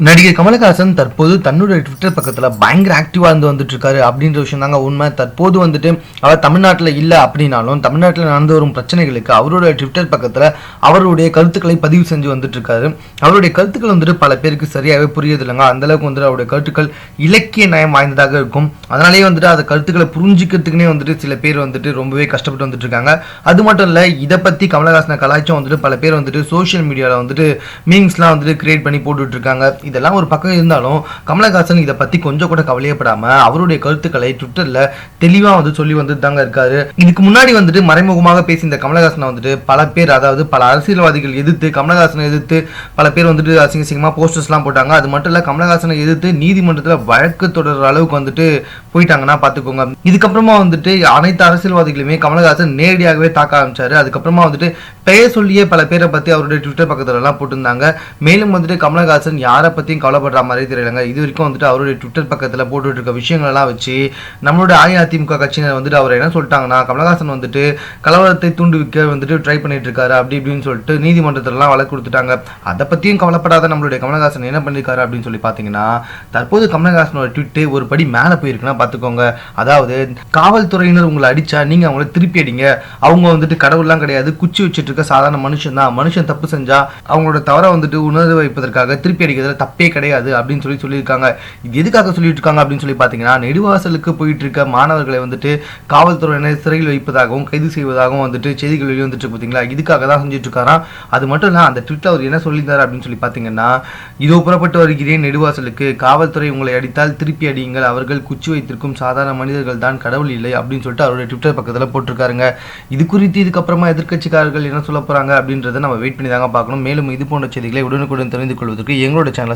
நடிகர் கமலஹாசன் தற்போது தன்னுடைய ட்விட்டர் பக்கத்தில் பயங்கர ஆக்டிவாக இருந்து வந்துட்டு இருக்காரு அப்படின்ற விஷயம் தாங்க உண்மை. தற்போது வந்துட்டு அவர் தமிழ்நாட்டில் இல்லை அப்படின்னாலும் தமிழ்நாட்டில் நடந்து வரும் பிரச்சனைகளுக்கு அவருடைய ட்விட்டர் பக்கத்தில் அவருடைய கருத்துக்களை பதிவு செஞ்சு வந்துட்டு இருக்காரு அவருடைய கருத்துக்கள் வந்துட்டு பல பேருக்கு சரியாகவே புரியுது இல்லைங்க வந்துட்டு அவருடைய கருத்துக்கள் இலக்கிய நயம் வாய்ந்ததாக இருக்கும். அதனாலேயே வந்துட்டு அந்த கருத்துக்களை புரிஞ்சுக்கிறதுக்குனே வந்துட்டு சில பேர் வந்துட்டு ரொம்பவே கஷ்டப்பட்டு வந்துட்டு இருக்காங்க அது மட்டும் இல்லை இதை பற்றி கமலஹாசனை கலாய்ச்சும் வந்துட்டு பல பேர் வந்துட்டு சோஷியல் மீடியாவில் வந்துட்டு மீம்ஸ்லாம் வந்துட்டு கிரியேட் பண்ணி போட்டுட்ருக்காங்க இதெல்லாம் ஒரு பக்கம் இருந்தாலும் கமலஹாசன் இதை பற்றி கொஞ்சம் கூட கவலையப்படாம அவருடைய கருத்துக்களை ட்விட்டரில் தெளிவாக வந்து சொல்லி வந்துட்டு தாங்க இருக்காரு. இதுக்கு முன்னாடி வந்துட்டு மறைமுகமாக பேசி இந்த கமலஹாசனை வந்துட்டு பல பேர் அதாவது பல அரசியல்வாதிகள் எதிர்த்து கமலஹாசனை எதிர்த்து பல பேர் வந்துட்டு அசிங்க அசிங்கமாக போஸ்டர்ஸ்லாம் போட்டாங்க. அது மட்டும் இல்லை கமலஹாசனை எதிர்த்து நீதிமன்றத்தில் வழக்கு தொடர்ற அளவுக்கு வந்துட்டு போயிட்டாங்கன்னா பார்த்துக்கோங்க இதுக்கப்புறமா வந்துட்டு அனைத்து அரசியல்வாதிகளுமே கமலஹாசன் நேரடியாகவே தாக்க ஆரம்பிச்சாரு. அதுக்கப்புறமா வந்துட்டு பெயர் சொல்லியே பல பேரை பற்றி அவருடைய ட்விட்டர் பக்கத்துல எல்லாம் போட்டிருந்தாங்க. மேலும் வந்துட்டு கமலஹாசன் யாரை பற்றியும் கவலைப்படுற மாதிரி தெரியலங்க. இது வரைக்கும் வந்துட்டு அவருடைய ட்விட்டர் பக்கத்தில் போட்டுட்டு இருக்க விஷயங்கள்லாம் வச்சு நம்மளோட அஇஅதிமுக கட்சியினர் வந்துட்டு அவர் என்ன சொல்லிட்டாங்கன்னா கமலஹாசன் வந்துட்டு கலவரத்தை தூண்டுவிக்க வந்துட்டு ட்ரை பண்ணிட்டு இருக்காரு அப்படி இப்படின்னு சொல்லிட்டு நீதிமன்றத்திலலாம் வழக்கு கொடுத்துட்டாங்க. அதை பற்றியும் கவலைப்படாத நம்மளுடைய கமலஹாசன் என்ன பண்ணியிருக்காரு அப்படின்னு சொல்லி பார்த்தீங்கன்னா தற்போது கமலஹாசனோட ட்விட்டு ஒரு படி மேலே போயிருக்குன்னா பார்த்துக்கோங்க அதாவது காவல்துறையினர் உங்களை அடித்தா நீங்கள் அவங்கள திருப்பி அடிங்க. அவங்க வந்துட்டு கடவுள்லாம் கிடையாது. குச்சி வச்சுட்டு இருக்க சாதாரண மனுஷன் தான். மனுஷன் தப்பு செஞ்சால் அவங்களோட தவறை வந்துட்டு உணர்வு வைப்பதற்காக திருப்பி அடிக்கிறதுல தப்பே கிடையாது அப்படின்னு சொல்லி சொல்லியிருக்காங்க. இது எதுக்காக சொல்லிட்டு இருக்காங்க அப்படின்னு சொல்லி பார்த்தீங்கன்னா நெடுவாசலுக்கு போயிட்டு இருக்க மாணவர்களை வந்துட்டு காவல்துறையினர் சிறையில் வைப்பதாகவும் கைது செய்வதாகவும் வந்துட்டு செய்திகள் வெளியே வந்துட்டு பார்த்தீங்களா? இதுக்காக தான் செஞ்சுட்டு இருக்காராம் அது மட்டும் இல்லை அந்த ட்விட்டில் அவர் என்ன சொல்லியிருந்தார் அப்படின்னு சொல்லி பார்த்தீங்கன்னா இதோ புறப்பட்டு வருகிறேன் நெடுவாசலுக்கு. காவல்துறை உங்களை அடித்தால் திருப்பி அடியுங்கள். அவர்கள் குச்சி வைத்திருக்கும் சாதாரண மனிதர்கள் தான் கடவுள் இல்லை அப்படின்னு சொல்லிட்டு அவருடைய ட்விட்டர் பக்கத்தில் போட்டிருக்காருங்க. இது குறித்து இதுக்கப்புறமா எதிர்க்கட்சிக்காரர்கள் என்ன சொல்ல போகிறாங்க அப்படின்றத நம்ம வெயிட் பண்ணி தாங்க பார்க்கணும். மேலும் இது போன்ற செய்திகளை உடனுக்குடன் தெரிந்து கொள்வதற்கு எங்களோட சேனலை